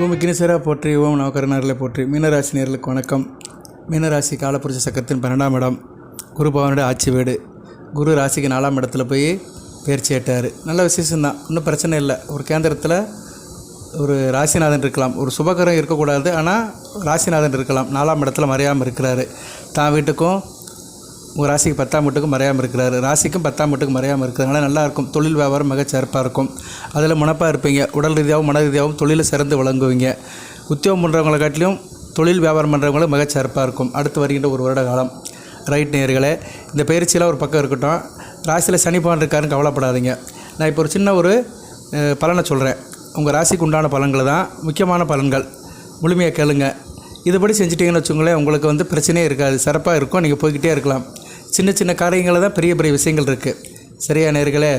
ஓம் கினிசரா போற்றி ஓம் நவகரணர்களை போற்றி. மீனராசி நேர்களுக்கு வணக்கம். மீனராசி காலப்புரிச சக்கரத்தின் பன்னெண்டாம் இடம். குரு பவனுடைய ஆட்சி வீடு. குரு ராசிக்கு நாலாம் இடத்துல போய் பயிற்சி ஆட்டார் நல்ல விசேஷம்தான். ஒன்றும் பிரச்சனை இல்லை. ஒரு கேந்திரத்தில் ஒரு ராசிநாதன் இருக்கலாம். ஒரு சுபகரம் இருக்கக்கூடாது. ஆனால் ராசிநாதன் இருக்கலாம். நாலாம் இடத்துல மறையாமல் இருக்கிறாரு. தான் வீட்டுக்கும் உங்கள் ராசிக்கு பத்தாம் வீட்டுக்கும் மறையாமல் இருக்கிறாரு. ராசிக்கும் பத்தாம் வீட்டுக்கும் மறையாமல் இருக்கிறதுனால நல்லா இருக்கும் தொழில் வியாபாரம் மிக சிறப்பாக இருக்கும். அதில் முனப்பாக இருப்பீங்க. உடல் ரீதியாகவும் மன ரீதியாகவும் தொழிலில் சிறந்து விளங்குவீங்க. உத்தியோகம் பண்ணுறவங்களை காட்டிலும் தொழில் வியாபாரம் பண்ணுறவங்களும் மிக சிறப்பாக இருக்கும். அடுத்து வருகின்ற ஒரு வருட காலம். ரைட் நேர்களே இந்த பயிற்சியில் ஒரு பக்கம் இருக்கட்டும். ராசியில் சனி இருக்காருன்னு கவலைப்படாதீங்க. நான் இப்போ ஒரு சின்ன ஒரு பலனை சொல்கிறேன் உங்கள் ராசிக்கு உண்டான பலன்கள் தான் முக்கியமான பலன்கள். முழுமையாக கேளுங்க. இதுபடி செஞ்சிட்டிங்கன்னு வச்சுங்களேன் உங்களுக்கு வந்து பிரச்சனையே இருக்காது. சிறப்பாக இருக்கும். நீங்கள் போய்கிட்டே இருக்கலாம். சின்ன சின்ன காரியங்களில் தான் பெரிய பெரிய விஷயங்கள் இருக்குது சரியா நேர்களே?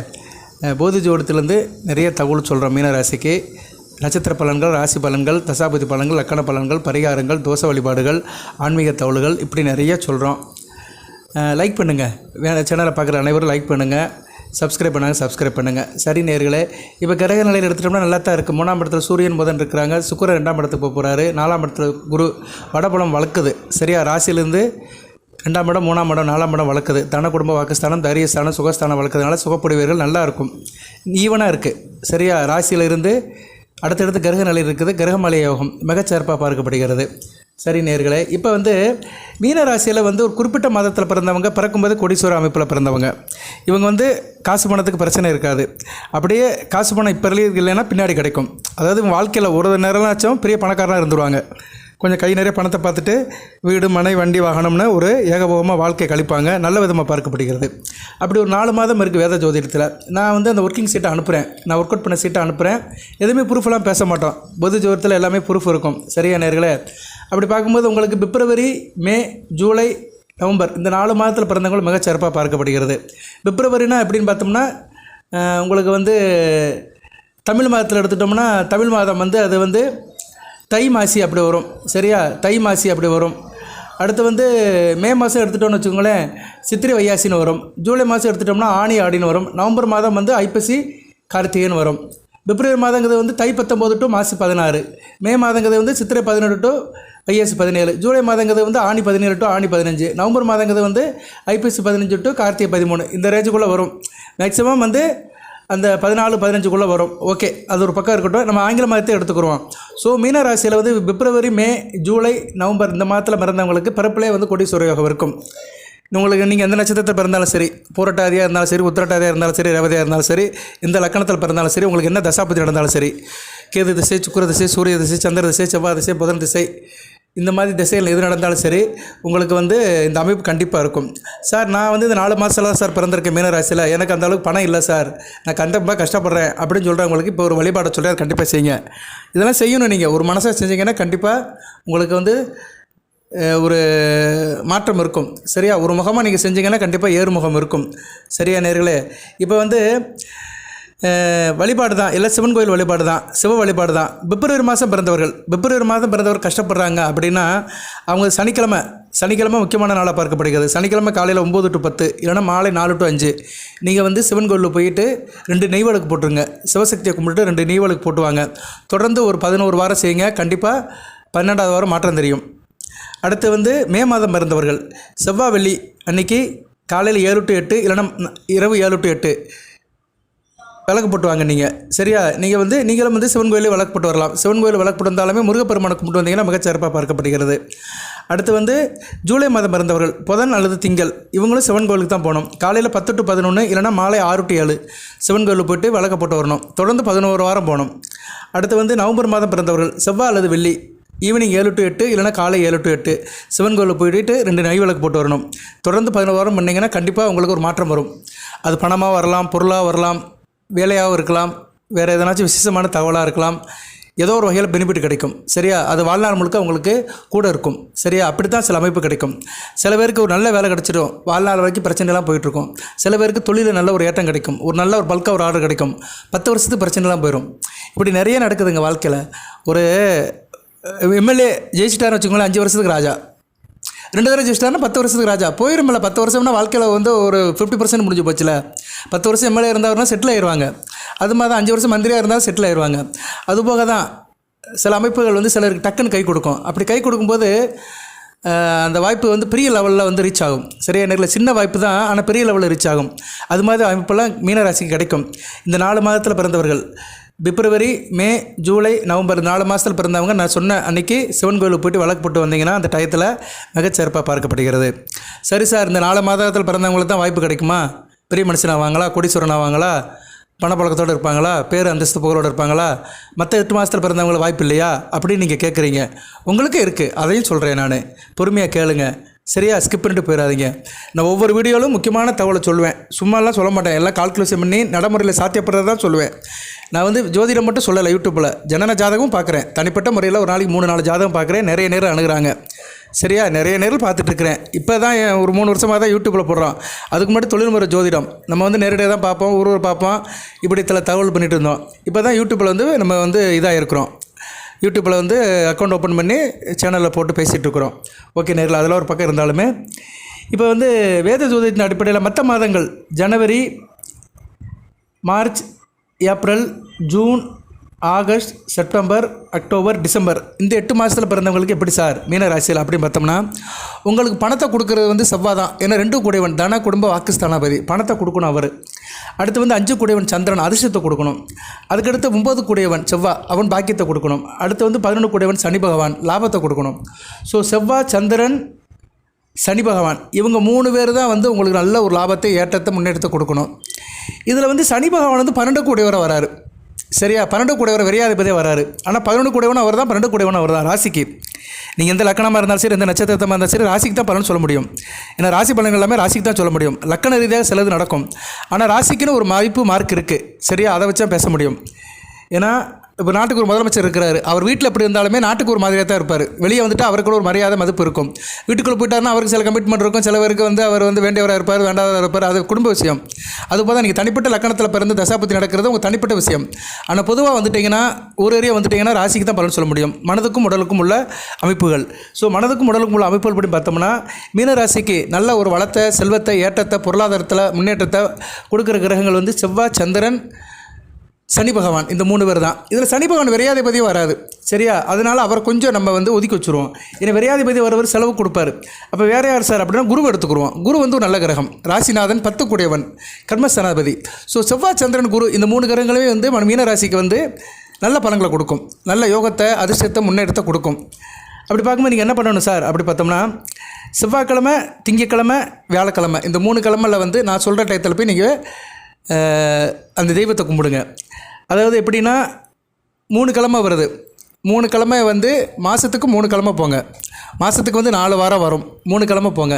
போதி ஜோடத்துலேருந்து நிறைய தகவல் சொல்கிறோம் மீனராசிக்கு நட்சத்திர பலன்கள் ராசி பலன்கள் தசாபதி பலன்கள் லக்கண பலன்கள் பரிகாரங்கள் தோசை வழிபாடுகள் ஆன்மீக தகவல்கள் இப்படி நிறைய சொல்கிறோம் லைக் பண்ணுங்கள் வேறு சேனலை பார்க்குற அனைவரும் லைக் பண்ணுங்கள் சப்ஸ்கிரைப் பண்ணாங்க சப்ஸ்கிரைப் பண்ணுங்கள் சரி நேர்களே இப்போ கிரக நிலையில் எடுத்துட்டோம்னா நல்லா தான் இருக்குது மூணாம் இடத்துல சூரியன் புதன் இருக்கிறாங்க. சுக்கிரன் ரெண்டாம் இடத்துக்கு போக போகிறாரு நாலாம் இடத்துல குரு வடபுலம் வளர்க்குது. சரியா? ராசியிலேருந்து ரெண்டாம் இடம் மூணாம் இடம் நாலாம் இடம் வளர்க்குது. தன குடும்ப வாக்குஸ்தானம் தைரியஸ்தானம் சுகஸ்தானம் வளர்க்குறதுனால சுகப்படுவீர்கள் நல்லா இருக்கும். ஈவனாக இருக்குது சரியா? ராசியிலிருந்து அடுத்தடுத்து கிரக நிலை இருக்குது. கிரகமலை யோகம் மிகச்சிறப்பாக பார்க்கப்படுகிறது. சரி நேர்களே இப்போ வந்து மீனராசியில் வந்து ஒரு குறிப்பிட்ட மாதத்தில் பிறந்தவங்க பிறக்கும்போது கொடீஸ்வர அமைப்பில் பிறந்தவங்க. இவங்க வந்து காசு பணத்துக்கு பிரச்சனை இருக்காது. அப்படியே காசு பணம் இப்போ இல்லைன்னா பின்னாடி கிடைக்கும். அதாவது வாழ்க்கையில் ஒரு நேரம்னாச்சும் பெரிய பணக்காரனாக இருந்துருவாங்க. கொஞ்சம் கை நிறைய பணத்தை பார்த்துட்டு வீடு மனை வண்டி வாகனம்னு ஒரு ஏகபோகமாக வாழ்க்கை கழிப்பாங்க. நல்ல விதமாக பார்க்கப்படுகிறது. அப்படி ஒரு நாலு மாதம் இருக்குது வேத ஜோதிடத்தில். நான் வந்து அந்த ஒர்க்கிங் சீட்டை அனுப்புகிறேன் நான் ஒர்க் அவுட் பண்ண சீட்டை அனுப்புகிறேன் எதுவுமே ப்ரூஃப்லாம் பேச மாட்டோம். பொது ஜோதிடத்தில் எல்லாமே ப்ரூஃப் இருக்கும். சரியா நேர்களே? அப்படி பார்க்கும்போது உங்களுக்கு பிப்ரவரி மே ஜூலை நவம்பர் இந்த நாலு மாதத்தில் பிறந்தவங்களும் மிகச்சிறப்பாக பார்க்கப்படுகிறது. பிப்ரவரினா எப்படின்னு பார்த்தோம்னா உங்களுக்கு வந்து தமிழ் மாதத்தில் எடுத்துட்டோம்னா தமிழ் மாதம் வந்து அது வந்து தை மாசி அப்படி வரும். சரியா? தை மாசி அப்படி வரும். அடுத்து வந்து மே மாதம் எடுத்துட்டோம்னு வச்சுக்கோங்களேன் சித்திரை வையாசின்னு வரும். ஜூலை மாதம் எடுத்துட்டோம்னா ஆணி ஆடின்னு வரும். நவம்பர் மாதம் வந்து ஐப்பசி கார்த்திகைன்னு வரும். பிப்ரவரி மாதங்கிறது வந்து தை பத்தொம்போது டு மாசி பதினாறு. மே மாதங்கிறது வந்து சித்திரை பதினெட்டு டு ஐஎஸ்சி பதினேழு. ஜூலை மாதங்கிறது வந்து ஆணி பதினேழு டு ஆணி பதினஞ்சு. நவம்பர் மாதங்கிறது வந்து ஐப்பசி பதினஞ்சு டு கார்த்திகை பதிமூணு. இந்த ரேஞ்சுக்குள்ளே வரும். மேக்ஸிமம் வந்து அந்த பதினாலு பதினஞ்சுக்குள்ளே வரும். ஓகே அது ஒரு பக்கம் இருக்கட்டும். நம்ம ஆங்கில மாதத்தை எடுத்துக்கிறோம். ஸோ மீன ராசியில் வந்து பிப்ரவரி மே ஜூலை நவம்பர் இந்த மாதத்தில் பிறந்தவங்களுக்கு பிறப்பிலே வந்து கொடி யோகம் இருக்கும். உங்களுக்கு நீங்கள் எந்த நட்சத்திரத்தில் பிறந்தாலும் சரி பூரட்டாதியாக இருந்தாலும் சரி உத்திரட்டாதியாக இருந்தாலும் சரி ரேவதியாக இருந்தாலும் சரி இந்த லக்கணத்தில் பிறந்தாலும் சரி உங்களுக்கு என்ன தசாபதி நடந்தாலும் சரி கேது திசை சுக்கிர திசை சூரிய திசை சந்திர திசை செவ்வாய் திசை புதன் திசை இந்த மாதிரி திசைகள் எது நடந்தாலும் சரி உங்களுக்கு வந்து இந்த அமைப்பு கண்டிப்பாக இருக்கும். சார் நான் வந்து இந்த நாலு மாதத்தில் தான் சார் பிறந்திருக்கேன் மீனராசியில் எனக்கு அந்த அளவுக்கு பணம் இல்லை சார். நான் கண்டிப்பாக கஷ்டப்படுறேன் அப்படின்னு சொல்கிறவங்களுக்கு இப்போ ஒரு வழிபாடை சொல்கிறேன் கண்டிப்பாக செய்யுங்க. இதெல்லாம் செய்யணும் நீங்கள் ஒரு மனசாக செஞ்சீங்கன்னா கண்டிப்பாக உங்களுக்கு வந்து ஒரு மாற்றம் இருக்கும். சரியா? ஒரு முகமாக நீங்கள் செஞ்சீங்கன்னா கண்டிப்பாக ஏறுமுகம் இருக்கும். சரியா நேர்களே? இப்போ வந்து வழிபாடு தான். இல்லை சிவன் கோயில் வழிபாடு தான். சிவ வழிபாடு தான். பிப்ரவரி மாதம் பிறந்தவர்கள். பிப்ரவரி மாதம் பிறந்தவர் கஷ்டப்படுறாங்க அப்படின்னா அவங்க சனிக்கிழமை சனிக்கிழமை முக்கியமான நாளாக பார்க்கப்படுகிறது. சனிக்கிழமை காலையில் ஒம்பது டு பத்து இல்லைன்னா மாலை நாலு டு அஞ்சு. நீங்கள் வந்து சிவன் கோயிலில் போயிட்டு ரெண்டு நெய்வலுக்கு போட்டுருங்க. சிவசக்தியை கும்பிட்டு ரெண்டு நெய்வலுக்கு போட்டுவாங்க. தொடர்ந்து ஒரு பதினோரு வாரம் செய்யுங்க. கண்டிப்பாக பன்னெண்டாவது வாரம் மாற்றம் தெரியும். அடுத்து வந்து மே மாதம் பிறந்தவர்கள். செவ்வாய் வெள்ளி அன்னைக்கு காலையில் ஏழு டு எட்டு இல்லைன்னா இரவு ஏழு டு எட்டு. விளக்கு போட்டு வாங்க நீங்கள் சரியா? நீங்கள் வந்து நீங்களும் வந்து சிவன் கோயிலே விளக்கு போட்டு வரலாம். சிவன் கோயில் விளக்கு போட்டு வந்தாலுமே முருகப்பெருமானை கும்பிட்டு வந்தீங்கன்னா மிகச்சிறப்பாக பார்க்கப்படுகிறது. அடுத்து வந்து ஜூலை மாதம் பிறந்தவர்கள் புதன் அல்லது திங்கள் இவங்களும் சிவன் கோயிலுக்கு தான் போகணும். காலையில் பத்து டு பதினொன்று இல்லைனா மாலை ஆறு டு ஏழு சிவன் கோயிலுக்கு போயிட்டு விளக்க போட்டு வரணும். தொடர்ந்து பதினோரு வாரம் போகணும். அடுத்து வந்து நவம்பர் மாதம் பிறந்தவர்கள் செவ்வாய் அல்லது வெள்ளி ஈவினிங் ஏழு டு எட்டு இல்லைனா காலை ஏழு டு எட்டு சிவன் கோயிலில் போயிட்டு ரெண்டு நெய் விளக்கு போட்டு வரணும். தொடர்ந்து பதினோரு வாரம் பண்ணிங்கன்னா கண்டிப்பாக உங்களுக்கு ஒரு மாற்றம் வரும். அது பணமாக வரலாம் பொருளாக வரலாம் வேலையாகவும் இருக்கலாம் வேறு எதனாச்சும் விசேஷமான தகவலாக இருக்கலாம் ஏதோ ஒரு வகையில் பெனிஃபிட் கிடைக்கும். சரியா? அது வாழ்நாள் முழுக்க உங்களுக்கு கூட இருக்கும். சரியா? அப்படி தான் சில அமைப்பு கிடைக்கும். சில பேருக்கு ஒரு நல்ல வேலை கிடச்சிடும். வாழ்நாள் வரைக்கும் பிரச்சனைலாம் போயிட்டுருக்கும். சில பேருக்கு தொழிலில் நல்ல ஒரு ஏற்றம் கிடைக்கும். ஒரு நல்ல ஒரு பல்காக ஒரு ஆர்டர் கிடைக்கும். பத்து வருஷத்துக்கு பிரச்சனைலாம் போயிடும். இப்படி நிறைய நடக்குதுங்க வாழ்க்கையில். ஒரு எம்எல்ஏ ஜெயிச்சிட்டாருன்னு வச்சுக்கோங்களேன் அஞ்சு வருஷத்துக்கு ராஜா. ரெண்டு தடவை ஜெயிச்சிட்டாருன்னா பத்து வருஷத்துக்கு ராஜா. போயிருமில்ல பத்து வருஷம்னா வாழ்க்கையில் வந்து ஒரு ஃபிஃப்டி பர்சன்ட் முடிஞ்சு போச்சுல. பத்து வருஷம் எம்எல்ஏ இருந்தாருன்னா செட்டில் ஆயிடுவாங்க அது மாதிரி தான் அஞ்சு வருஷம் மந்திரியாக இருந்தால் செட்டில் ஆயிடுவாங்க அதுபோக தான் சில அமைப்புகள் வந்து சிலருக்கு டக்குன்னு கை கொடுக்கும். அப்படி கை கொடுக்கும்போது அந்த வாய்ப்பு வந்து பெரிய லெவலில் வந்து ரீச் ஆகும். சரியா நேரில் சின்ன வாய்ப்பு தான் ஆனால் பெரிய லெவலில் ரீச் ஆகும். அது மாதிரி அமைப்பெல்லாம் மீனராசிக்கு கிடைக்கும். இந்த நாலு மாதத்தில் பிறந்தவர்கள் பிப்ரவரி மே ஜூலை நவம்பர் நாலு மாதத்தில் பிறந்தவங்க நான் சொன்ன அன்னைக்கு சிவன் கோயிலுக்கு போயிட்டு வழக்கு போட்டு வந்தீங்கன்னா அந்த டயத்தில் மிகச்சிறப்பாக பார்க்கப்படுகிறது. சரி சார் இந்த நாலு மாதத்தில் பிறந்தவங்களுக்கு தான் வாய்ப்பு கிடைக்குமா? பெரிய மனுஷன் ஆவாங்களா கோடீஸ்வரன் ஆவாங்களா பணப்பழக்கத்தோடு இருப்பாங்களா? பேர் அந்தஸ்து புகழோடு இருப்பாங்களா? மற்ற எட்டு மாதத்தில் பிறந்தவங்களுக்கு வாய்ப்பு இல்லையா? அப்படின்னு நீங்கள் கேட்குறீங்க உங்களுக்கு இருக்குது அதையும் சொல்கிறேன் நான். பொறுமையாக கேளுங்க. சரியா? ஸ்கிப் பண்ணிட்டு போயிடாதீங்க. நான் ஒவ்வொரு வீடியோவிலும் முக்கியமான தகவலை சொல்லுவேன். சும்மாலாம் சொல்ல மாட்டேன். எல்லாம் கால்குலேஷன் பண்ணி நடைமுறையில் சாத்தியப்படுறது தான் சொல்லுவேன். நான் வந்து ஜோதிடம் மட்டும் சொல்லலை யூடியூப்பில் ஜனன ஜாதகமும் பார்க்குறேன். தனிப்பட்ட முறையில் ஒரு நாளைக்கு மூணு நாலு ஜாதகம் பார்க்குறேன். நிறைய நேரம் அணுகுறாங்க. சரியா? நிறைய நேரம் பார்த்துட்ருக்குறேன். இப்போ தான் ஒரு மூணு வருஷமாக தான் யூடியூப்பில் போடுறோம் அதுக்கு முன்னாடி தொழில்முறை ஜோதிடம். நம்ம வந்து நேரடியாக தான் பார்ப்போம். ஊர் ஊர் பார்ப்போம். இப்படி சில தகவல் பண்ணிட்டு இருந்தோம். இப்போ தான் யூடியூப்பில் வந்து நம்ம வந்து இதாக இருக்கிறோம் யூடியூப்பில் வந்து அக்கௌண்ட் ஓப்பன் பண்ணி சேனலில் போட்டு பேசிகிட்டு இருக்கிறோம் ஓகே நேரில் அதெல்லாம் ஒரு பக்கம் இருந்தாலுமே. இப்போ வந்து வேத ஜோதிடத்தின் அடிப்படையில் மற்ற மாதங்கள் ஜனவரி March April June August September October December. இந்த எட்டு மாதத்தில் பிறந்தவங்களுக்கு எப்படி சார்? மீன ராசியில் அப்படின்னு பார்த்தோம்னா உங்களுக்கு பணத்தை கொடுக்குறது வந்து செவ்வாய் தான் ஏன்னா ரெண்டு கூடையவன் தன குடும்ப வாக்குஸ்தானாபதி. பணத்தை கொடுக்கணும் அவர். அடுத்து வந்து அஞ்சு கூடையவன் சந்திரன் அதிர்ஷ்டத்தை கொடுக்கணும். அதுக்கடுத்து ஒம்பது கூடையவன் செவ்வாய் அவன் பாக்கியத்தை கொடுக்கணும். அடுத்து வந்து பதினொன்று கூடையவன் சனி பகவான் லாபத்தை கொடுக்கணும். ஸோ செவ்வாய் சந்திரன் சனி பகவான். இவங்க மூணு பேர் தான் வந்து உங்களுக்கு நல்ல ஒரு லாபத்தை ஏற்றத்தை முன்னேற்றத்தை கொடுக்கணும். இதில் வந்து சனி பகவான் வந்து பன்னெண்டு கூடையவராக வராரு. சரியா? பன்னெண்டு கூடையவர் விரையாதிபதியே வராரு. ஆனால் பதினொன்று கூடையவன் அவர் தான் பன்னெண்டு கூடையவன் அவர் தான் ராசிக்கு. நீங்கள் எந்த லக்கணமாக இருந்தாலும் சரி எந்த நட்சத்திரத்தமாக இருந்தாலும் சரி ராசிக்கு தான் பலன் சொல்ல முடியும். ஏன்னா ராசி பலன்கள் எல்லாமே ராசிக்கு தான் சொல்ல முடியும். லக்கண ரீதியாக சிலது நடக்கும். ஆனால் ராசிக்குன்னு ஒரு மதிப்பு மார்க் இருக்குது சரியா? அதை வச்சா பேச முடியும். ஏன்னா இப்போ நாட்டுக்கு ஒரு முதலமைச்சர் இருக்கிறாரு. அவர் வீட்டில் எப்படி இருந்தாலுமே நாட்டுக்கு ஒரு மாதிரியாக தான் இருப்பார். வெளியே வந்துட்டு அவருக்கு ஒரு மரியாதை மதிப்பு இருக்கும். வீட்டுக்குள்ளே போயிட்டாருன்னா அவருக்கு சில கமிட்மெண்ட் இருக்கும். சில பேருக்கு வந்து அவர் வந்து வேண்டியவராக இருப்பார் வேண்டாதவராக இருப்பார். அது குடும்ப விஷயம். அது அதுபோல் நீங்கள் தனிப்பட்ட லக்கணத்தில் பிறந்து தசாபத்தி நடக்கிறது உங்கள் தனிப்பட்ட விஷயம். ஆனால் பொதுவாக வந்துட்டிங்கன்னா ஒரு ஏரியா வந்துட்டிங்கன்னா ராசிக்கு தான் பலன் சொல்ல முடியும். மனதுக்கும் உடலுக்கும் உள்ள அமைப்புகள். ஸோ மனதுக்கும் உடலுக்கும் உள்ள அமைப்புகள் படி பார்த்தோம்னா மீன ராசிக்கு நல்ல ஒரு வளத்தை செல்வத்தை ஏற்றத்தை பொருளாதாரத்தில் முன்னேற்றத்தை கொடுக்குற கிரகங்கள் வந்து செவ்வாய் சந்திரன் சனி பகவான் இந்த மூணு பேர் தான் இதில் சனி பகவான் விரையாதிபதியும் வராது. சரியா? அதனால் அவர் கொஞ்சம் நம்ம வந்து ஒதுக்கி வச்சுருவோம். ஏன்னா விரையாதிபதி வரவர் செலவு கொடுப்பார். அப்போ வேற யார் சார் அப்படின்னா குரு எடுத்துக்குருவோம் குரு வந்து ஒரு நல்ல கிரகம். ராசிநாதன் பத்து கூடியவன் கர்மஸ்தானாதிபதி. ஸோ செவ்வாய் சந்திரன் குரு இந்த மூணு கிரகங்களையும் வந்து நம்ம மீன ராசிக்கு வந்து நல்ல பலன்களை கொடுக்கும். நல்ல யோகத்தை அதிர்ஷ்டத்தை முன்னேற்றத்தை கொடுக்கும். அப்படி பார்க்கும்போது நீங்கள் என்ன பண்ணணும் சார்? அப்படி பார்த்தோம்னா செவ்வாய்க்கிழமை திங்கக்கிழமை வியாழக்கிழமை. இந்த மூணு கிழமையில் வந்து நான் சொல்கிற டயத்தில் போய் நீங்கள் அந்த தெய்வத்தை கும்பிடுங்க. அதாவது எப்படின்னா மூணு கிழமை வருது. மூணு கிழமை வந்து மாதத்துக்கு மூணு கிழமை போங்க. மாதத்துக்கு வந்து நாலு வாரம் வரும். மூணு கிழமை போங்க.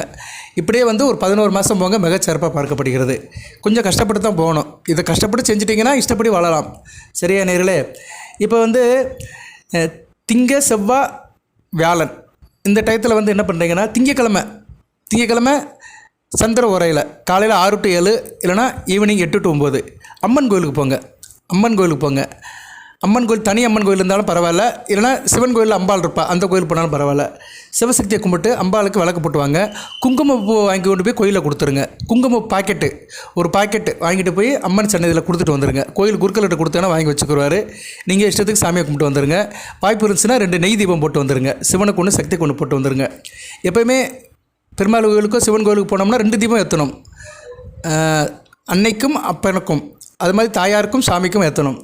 இப்படியே வந்து ஒரு பதினோரு மாதம் போங்க மிகச்சிறப்பாக பார்க்கப்படுகிறது. கொஞ்சம் கஷ்டப்பட்டு தான் போகணும். இதை கஷ்டப்பட்டு செஞ்சிட்டிங்கன்னா இஷ்டப்படி வளரலாம் சரியா நேர்களே? இப்போ வந்து திங்க செவ்வாய் வியாழன். இந்த டயத்தில் வந்து என்ன பண்ணுறீங்கன்னா திங்கக்கிழமை. திங்கக்கிழமை சந்திர உரையில். காலையில் ஆறு டு ஏழு இல்லைனா ஈவினிங் எட்டு டு ஒம்பது அம்மன் கோயிலுக்கு போங்க. அம்மன் கோயிலுக்கு போங்க. அம்மன் கோயில் தனி அம்மன் கோயில் இருந்தாலும் பரவாயில்ல. இல்லைனா சிவன் கோயிலில் அம்பாள் இருப்பா. அந்த கோயில் போனாலும் பரவாயில்ல. சிவசக்தியை கும்பிட்டு அம்பாளுக்கு விளக்கு போட்டுவாங்க. குங்குமப்பூ வாங்கி கொண்டு போய் கோயிலில் கொடுத்துருங்க. குங்கும பாக்கெட்டு. ஒரு பாக்கெட்டு வாங்கிட்டு போய் அம்மன் சன்னதியில் கொடுத்துட்டு வந்துருங்க. கோயில் குருக்கள்கிட்ட கொடுத்தோன்னா வாங்கி வச்சுக்குருவாரு. நீங்கள் இஷ்டத்துக்கு சாமியை கும்பிட்டு வந்துருங்க. வாய்ப்பு இருந்துச்சுன்னா ரெண்டு நெய் தீபம் போட்டு வந்துருங்க. சிவனுக்கு ஒன்று சக்திக்கு ஒன்று போட்டு வந்துருங்க. எப்போயுமே பெருமாள் கோயிலுக்கோ சிவன் கோயிலுக்கு போனோம்னா ரெண்டு தீபம் ஏற்றணும் அன்னைக்கும் அப்பனுக்கும். அது மாதிரி தாயாருக்கும் சாமிக்கும் ஏற்றணும்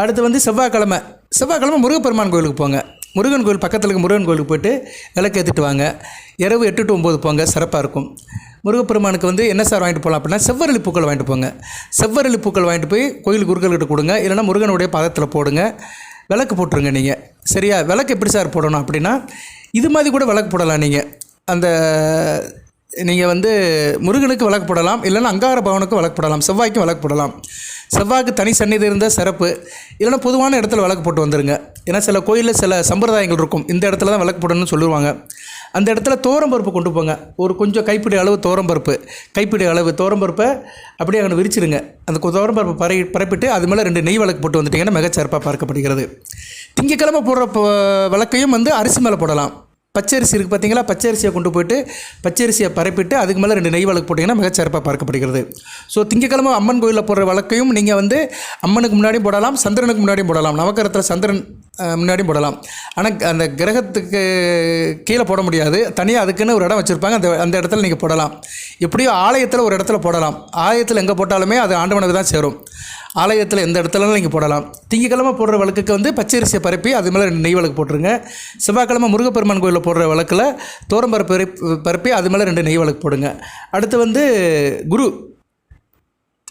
அடுத்து வந்து செவ்வாய்க்கிழமை. செவ்வாய்க்கிழமை முருகப்பெருமான் கோயிலுக்கு போங்க. முருகன் கோயில் பக்கத்தில் இருக்க முருகன் கோயிலுக்கு போயிட்டு விளக்கு ஏற்றிட்டு வாங்க. இரவு எட்டு டு ஒம்பது போங்க சிறப்பாக இருக்கும். முருகப்பெருமானுக்கு வந்து என்ன சார் வாங்கிட்டு போகலாம் அப்படின்னா செவ்வரளி பூக்கள் வாங்கிட்டு போங்க. செவ்வரளி பூக்கள் வாங்கிட்டு போய் கோயில் குருக்கள்கிட்ட கொடுங்க. இல்லைன்னா முருகனுடைய பாதத்தில் போடுங்க. விளக்கு போட்டுருங்க நீங்கள் சரியா? விளக்கு எப்படி சார் போடணும் அப்படின்னா இது மாதிரி கூட விளக்கு போடலாம் நீங்கள் அந்த நீங்கள் வந்து முருகனுக்கு விளக்கு போடலாம் இல்லைன்னா அங்கார பவனுக்கு விளக்கு போடலாம் செவ்வாய்க்கும் விளக்கு போடலாம் செவ்வாய்க்கு தனி சந்நிதி இருந்தால் சிறப்பு. இல்லைன்னா பொதுவான இடத்துல விளக்கு போட்டு வந்துருங்க. ஏன்னா சில கோயிலில் சில சம்பிரதாயங்கள் இருக்கும். இந்த இடத்துல தான் விளக்கு போடணும்னு சொல்லுவாங்க. அந்த இடத்துல தோரம்பருப்பு கொண்டு போங்க. ஒரு கொஞ்சம் கைப்பிடி அளவு தோரம்பருப்பு கைப்பிடி அளவு தோரம்பருப்பை அப்படியே அங்கே விரிச்சிருங்க. அந்த கொ- தோரம்பருப்பை பறை பரப்பிட்டு அது மேலே ரெண்டு நெய் விளக்கு போட்டு வந்துட்டிங்கன்னா மிகச்சிறப்பாக பார்க்கப்படுகிறது. திங்கக்கிழமை போடுற வழக்கையும் விளக்கையும் வந்து அரிசி மேலே போடலாம். பச்சரிசி இருக்குது பார்த்தீங்களா? பச்சரிசியை கொண்டு போயிட்டு பச்சரிசியை பரப்பிட்டு அதுக்கு மேலே ரெண்டு நெய் வழக்கு போட்டிங்கன்னா மிகச்சிறப்பாக பார்க்கப்படுகிறது ஸோ திங்கக்கிழமை அம்மன் கோயிலில் போடுற வழக்கையும் நீங்கள் வந்து அம்மனுக்கு முன்னாடியும் போடலாம் சந்திரனுக்கு முன்னாடியும் போடலாம் நவக்கரத்தில் சந்திரன் முன்னாடியும் போடலாம். ஆனால் அந்த கிரகத்துக்கு கீழே போட முடியாது. தனியாக அதுக்குன்னு ஒரு இடம் வச்சுருப்பாங்க. அந்த அந்த இடத்துல நீங்கள் போடலாம். எப்படியோ ஆலயத்தில் ஒரு இடத்துல போடலாம். ஆலயத்தில் எங்கே போட்டாலுமே அது ஆண்டவனுக்கு தான் சேரும். ஆலயத்தில் எந்த இடத்துலலாம் நீங்கள் போடலாம். திங்கக்கிழமை போடுற விளக்குக்கு வந்து பச்சரிசியை பரப்பி அது மேலே ரெண்டு நெய் விளக்கு போட்டுருங்க. செவ்வாய்க்கிழமை முருகப்பெருமான் கோயிலில் போடுற விளக்கில் தோரம்பரப்பு பரப்பி அது மேலே ரெண்டு நெய் விளக்கு போடுங்க. அடுத்து வந்து குரு.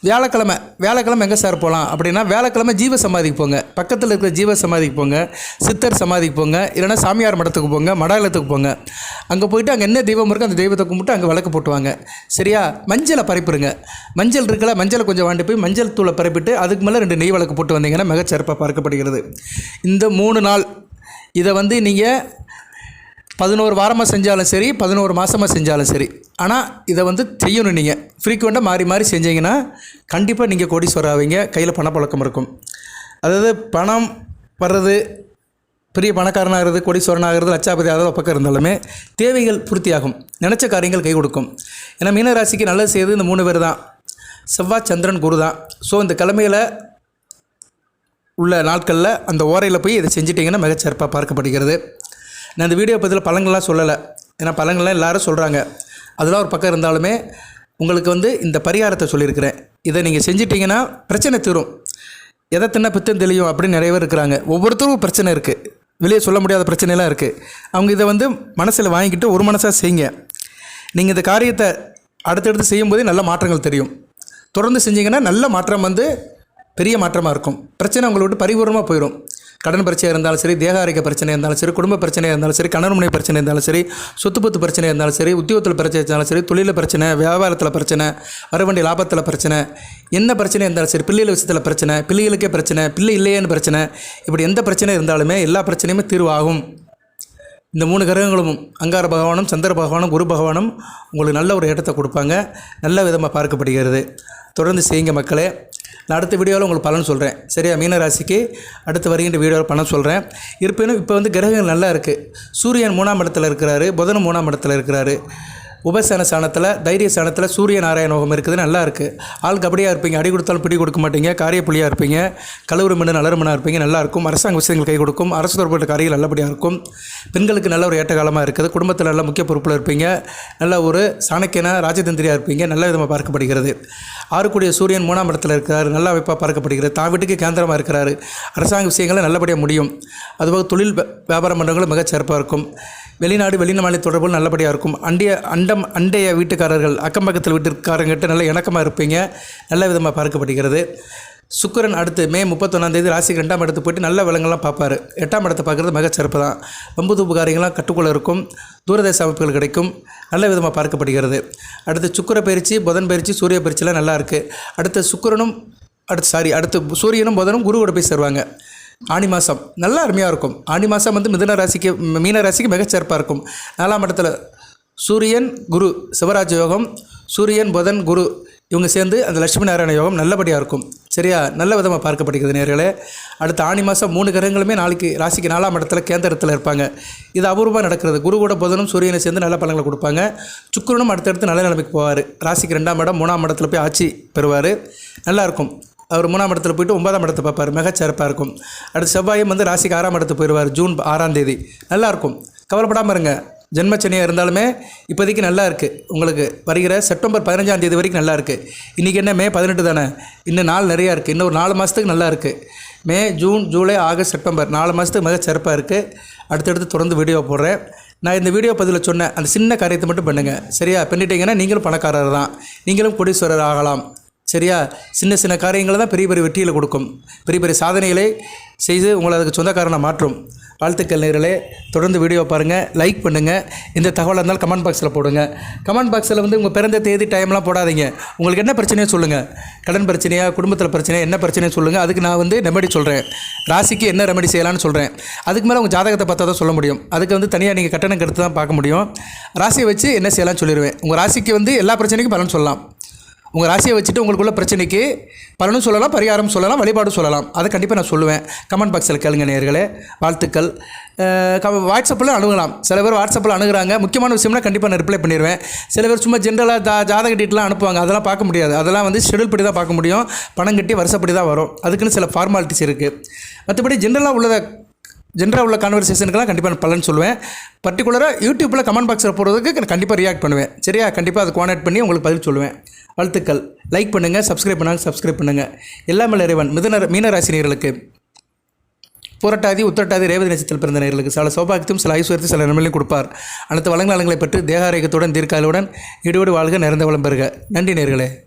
வியாழக்கிழமை வியாழக்கிழமை எங்கே சார் போகலாம் அப்படின்னா வியாழக்கிழமை ஜீவ சமாதிக்கு போங்க. பக்கத்தில் இருக்கிற ஜீவ சமாதிக்கு போங்க. சித்தர் சமாதிக்கு போங்க. இல்லைன்னா சாமியார் மடத்துக்கு போங்க. மடாலயத்துக்கு போங்க. அங்கே போயிட்டு அங்கே என்ன தெய்வம் இருக்கோ அந்த தெய்வத்தை கும்பிட்டு அங்கே விளக்கு போட்டுவாங்க. சரியா? மஞ்சளை பரப்பிடுங்க மஞ்சள் இருக்கல மஞ்சளை கொஞ்சம் வாண்டி போய் மஞ்சள் தூளை பரப்பிட்டு அதுக்கு மேலே ரெண்டு நெய் விளக்கு போட்டு வந்தீங்கன்னா மிகச்சிறப்பாக பார்க்கப்படுகிறது இந்த மூணு நாள் இதை வந்து நீங்கள் பதினோரு வாரமாக செஞ்சாலும் சரி பதினோரு மாதமாக செஞ்சாலும் சரி. ஆனால் இதை வந்து செய்யணும் நீங்கள் ஃப்ரீக்வெண்ட்டாக மாறி மாறி செஞ்சீங்கன்னா கண்டிப்பாக நீங்கள் கோடீஸ்வரர் ஆவீங்க. கையில் பணப்பழக்கம் இருக்கும். அதாவது பணம் வர்றது பெரிய பணக்காரனாகிறது இருக்கிறது ஆகிறது லட்சாபதி ஆகிறது பக்கம் இருந்தாலுமே தேவைகள் பூர்த்தியாகும். நினச்ச காரியங்கள் கை கொடுக்கும். ஏன்னா மீனராசிக்கு நல்லது செய்து இந்த மூணு பேர் தான். செவ்வாய் சந்திரன் குரு தான். ஸோ இந்த கிழமையில் உள்ள நாட்களில் அந்த ஓரையில் போய் இதை செஞ்சிட்டிங்கன்னா மிகச்சிறப்பாக பார்க்கப்படுகிறது. நான் இந்த வீடியோ பற்றியில் பழங்கள்லாம் சொல்லலை. ஏன்னா பழங்கள்லாம் எல்லோரும் சொல்கிறாங்க அதெல்லாம் ஒரு பக்கம் இருந்தாலுமே உங்களுக்கு வந்து இந்த பரிகாரத்தை சொல்லியிருக்கிறேன். இதை நீங்கள் செஞ்சிட்டிங்கன்னா பிரச்சனை தீரும். எதை தின்ன பித்தம் தெளியும் அப்படின்னு நிறைய பேர் இருக்கிறாங்க. ஒவ்வொருத்தரும் பிரச்சனை இருக்குது வெளியே சொல்ல முடியாத பிரச்சனைலாம் இருக்குது அவங்க இதை வந்து மனசில் வாங்கிக்கிட்டு ஒரு மனசாக செய்யுங்க. நீங்கள் இந்த காரியத்தை அடுத்தடுத்து செய்யும்போதே நல்ல மாற்றங்கள் தெரியும். தொடர்ந்து செஞ்சிங்கன்னா நல்ல மாற்றம் வந்து பெரிய மாற்றமாக இருக்கும். பிரச்சனை உங்களை விட்டு பரிபூர்ணமாக போயிடும் கடன் பிரச்சனை இருந்தாலும் சரி தேக ஆரோக்கிய பிரச்சனை இருந்தாலும் சரி குடும்ப பிரச்சனை இருந்தாலும் சரி கணவன் பிரச்சனை இருந்தாலும் சரி சொத்துப்பத்து பிரச்சனை இருந்தாலும் சரி உத்தியோகத்தில் பிரச்சனை இருந்தாலும் சரி தொழிலில் பிரச்சனை வியாபாரத்தில் பிரச்சனை வரவண்டி லாபத்தில் பிரச்சனை என்ன பிரச்சனை இருந்தாலும் சரி பிள்ளைகள் விஷயத்தில் பிரச்சனை பிள்ளைகளுக்கே பிரச்சனை பிள்ளை இல்லையேன்னு பிரச்சனை இப்படி எந்த பிரச்சனை இருந்தாலுமே எல்லா பிரச்சனையுமே தீர்வாகும். இந்த மூணு கிரகங்களும் அங்கார பகவானும் சந்திர பகவானும் குரு பகவானும் உங்களுக்கு நல்ல ஒரு இடத்தை கொடுப்பாங்க. நல்ல விதமாக பார்க்கப்படுகிறது. தொடர்ந்து செய்யுங்க மக்களே. நான் அடுத்த வீடியோவில் உங்களுக்கு பலன் சொல்கிறேன் சரியா? மீனராசிக்கு அடுத்து வருகின்ற வீடியோவில் பலன் சொல்கிறேன் இருப்பினும் இப்போ வந்து கிரகங்கள் நல்லா இருக்குது சூரியன் மூணாம் இடத்துல இருக்கிறாரு புதனும் மூணாம் இடத்துல இருக்கிறாரு. உபசன சாணத்தில் தைரிய சாணத்தில் சூரிய நாராயண யோகம் இருக்குது நல்லா இருக்குது ஆள் கபடியாக இருப்பீங்க அடி கொடுத்தாலும் பிடி கொடுக்க மாட்டீங்க காரிய புள்ளியாக இருப்பீங்க கழுவுறு மண்ணு நலருமனாக இருப்பீங்க நல்லா இருக்கும். அரசாங்க விஷயங்கள் கை கொடுக்கும் அரசு தொடர்பட்ட காரியங்கள் நல்லபடியாக இருக்கும். பெண்களுக்கு நல்ல ஒரு ஏற்ற காலமாக இருக்குது குடும்பத்தில் நல்ல முக்கிய பொறுப்பில் இருப்பீங்க நல்ல ஒரு சாணக்கியனா ராஜதந்திரியாக இருப்பீங்க நல்ல விதமாக பார்க்கப்படுகிறது. ஆறுக்குடிய சூரியன் மூணாம் இடத்துல இருக்கிறார் நல்ல அமைப்பாக பார்க்கப்படுகிறது. தான் வீட்டுக்கு கேந்திரமாக இருக்கிறாரு. அரசாங்க விஷயங்களை நல்லபடியாக முடியும். அதுபோக தொழில் வியாபாரம் பண்ணுறவங்களும் மன்றங்களும் மிகச் சிறப்பாக இருக்கும். வெளிநாடு வெளிநாடு தொடர்பு நல்லபடியாக இருக்கும். அண்டிய அண்டம் அண்டைய வீட்டுக்காரர்கள் அக்கம் பக்கத்தில் வீட்டுக்காரங்கிட்ட நல்ல இணக்கமாக இருப்பீங்க. நல்ல விதமாக பார்க்கப்படுகிறது. சுக்கிரன் அடுத்து மே முப்பத்தொன்னாந்தேதி ராசிக்கு ரெண்டாம் இடத்துக்கு போயிட்டு நல்ல விலங்கெல்லாம் பார்ப்பார். எட்டாம் இடத்தை பார்க்குறது மிகச்சிறப்பு தான். வம்பு தூப்பு காரியங்கள்லாம் கட்டுக்குள்ளே இருக்கும். தூரதேச அமைப்புகள் கிடைக்கும். நல்ல விதமாக பார்க்கப்படுகிறது. அடுத்து சுக்கிர பயிற்சி புதன் பயிற்சி சூரிய பயிற்சிலாம் நல்லா இருக்குது அடுத்து சுக்கரனும் அடுத்து சாரி அடுத்து சூரியனும் புதனும் குருவோட போய் சேருவாங்க. ஆனி மாதம் நல்லா அருமையாக இருக்கும். ஆனி மாதம் வந்து மிதுன ராசிக்கு மீன ராசிக்கு மிகச்சிறப்பாக இருக்கும். நாலாம் இடத்துல சூரியன் குரு சிவராஜ் யோகம் சூரியன் புதன் குரு இவங்க சேர்ந்து அந்த லட்சுமி நாராயண யோகம் நல்லபடியாக இருக்கும். சரியா? நல்ல விதமாக பார்க்கப்படுகிறது நேர்களே. அடுத்த ஆனி மாதம் மூணு கிரகங்களுமே நாளைக்கு ராசிக்கு நாலாம் இடத்துல கேந்திரத்தில் இருப்பாங்க. இது அபூர்வமாக நடக்கிறது. குருவோட புதனும் சூரியனை சேர்ந்து நல்ல பலன்களை கொடுப்பாங்க. சுக்கிரனும் அடுத்தடுத்து நல்ல நிலைமைக்கு போவார். ராசிக்கு ரெண்டாம் இடம் மூணாம் இடத்துல போய் ஆட்சி பெறுவார். நல்லாயிருக்கும் அவர் மூணாம் இடத்துல போயிட்டு ஒன்பதாம் இடத்தை பார்ப்பார். மிகச்சிறப்பாக இருக்கும். அடுத்து செவ்வாயும் வந்து ராசிக்கு ஆறாம் இடத்துக்கு போயிடுவார் ஜூன் ஆறாம் தேதி. நல்லாயிருக்கும் கவலைப்படாமல் இருங்க. ஜென்மச்சனியாக இருந்தாலுமே இப்போதைக்கு நல்லா இருக்குது உங்களுக்கு வருகிற செப்டம்பர் பதினஞ்சாம் தேதி வரைக்கும் நல்லா இருக்குது இன்றைக்கி என்ன? மே பதினெட்டு தானே? இன்னும் நாள் நிறையா இருக்குது இன்னும் ஒரு நாலு மாதத்துக்கு நல்லா இருக்குது May June July August September நாலு மாதத்துக்கு மிக சிறப்பாக இருக்குது அடுத்தடுத்து தொடர்ந்து வீடியோ போடுறேன். நான் இந்த வீடியோ பதிவில் சொன்ன அந்த சின்ன காரியத்தை மட்டும் பண்ணுங்கள் சரியா? பண்ணிட்டீங்கன்னா நீங்களும் பணக்காரர் தான். நீங்களும் கொடீஸ்வரர் ஆகலாம். சரியா? சின்ன சின்ன காரியங்களை தான் பெரிய பெரிய வெற்றியில் கொடுக்கும். பெரிய பெரிய சாதனைகளை செய்து உங்களை அதுக்கு சொந்தக்காரனை மாற்றும். வாழ்த்துக்கள் நேர்களே. தொடர்ந்து வீடியோ பாருங்கள் லைக் பண்ணுங்கள் இந்த தகவலாக இருந்தாலும் கமெண்ட் பாக்ஸில் போடுங்க. கமெண்ட் பாக்ஸில் வந்து உங்கள் பிறந்த தேதி டைம்லாம் போடாதீங்க. உங்களுக்கு என்ன பிரச்சனையோ சொல்லுங்கள் கடன் பிரச்சனையா குடும்பத்தில் பிரச்சனையா என்ன பிரச்சனையோ சொல்லுங்கள் அதுக்கு நான் வந்து ரெமெடி சொல்கிறேன் ராசிக்கு என்ன ரெமெடி செய்யலாம்னு சொல்கிறேன் அதுக்கு மேலே உங்கள் ஜாதகத்தை பார்த்தா தான் சொல்ல முடியும். அதுக்கு வந்து தனியாக நீங்கள் கட்டணம் கெடுத்து தான் பார்க்க முடியும். ராசியை வச்சு என்ன செய்யலாம்னு சொல்லிடுவேன் உங்கள் ராசிக்கு வந்து எல்லா பிரச்சனைக்கும் பலன் சொல்லலாம். உங்கள் ராசியை வச்சுட்டு உங்களுக்குள்ள பிரச்சனைக்கு பலனும் சொல்லலாம் பரிகாரம் சொல்லலாம் வழிபாடும் சொல்லலாம். அதை கண்டிப்பாக நான் சொல்லுவேன். கமெண்ட் பாக்ஸில் கேளுங்க நேர்களே வாழ்த்துக்கள். க- வாட்ஸ்அப்பில் அணுகலாம். சில பேர் வாட்ஸ்அப்பில் அணுகிறாங்க. முக்கியமான விஷயம்னா கண்டிப்பாக நான் ரிப்ளை பண்ணிடுவேன் சில பேர் சும்மா ஜென்ரலாக ஜா ஜாதக டீட்டெலாம் அனுப்புவாங்க. அதெல்லாம் பார்க்க முடியாது. அதெல்லாம் வந்து ஷெடியூல் படி தான் பார்க்க முடியும். பணம் கட்டி வருஷப்படி தான் வரும். அதுக்குன்னு சில ஃபார்மாலிட்டிஸ் இருக்குது மற்றபடி ஜென்ரலாக உள்ளதை ஜென்ரலாக உள்ள கான்வர்சேஷனுக்கெல்லாம் கண்டிப்பாக நான் பலன் சொல்லுவேன். பர்டிகுலராக யூடியூப்பில் கமெண்ட் பாக்ஸில் போடுறதுக்கு நான் கண்டிப்பாக ரியாக்ட் பண்ணுவேன். சரியா? கண்டிப்பாக அதை கோஆர்டினேட் பண்ணி உங்களுக்கு பதில் சொல்லுவேன். வாழ்த்துக்கள். லைக் பண்ணுங்கள் சப்ஸ்கிரைப் பண்ணாங்க சப்ஸ்கிரைப் பண்ணுங்கள் எல்லாமே இறைவன் மிதன மீனராசினியர்களுக்கு புரட்டாதி உத்தரட்டாதி ரேவதி நட்சத்திரத்தில் பிறந்த நேர்களுக்கு சில சௌபாகியத்தையும் சில ஐஸ்வர்யத்தையும் சில நன்மைகளையும் கொடுப்பார். அனைத்து வளங்கள் பெற்று தேகாரேகத்துடன் தீர்க்காலுடன் ஈடுபடு வாழ்க நிறைந்த வளம் பெறுக. நன்றி நேர்களே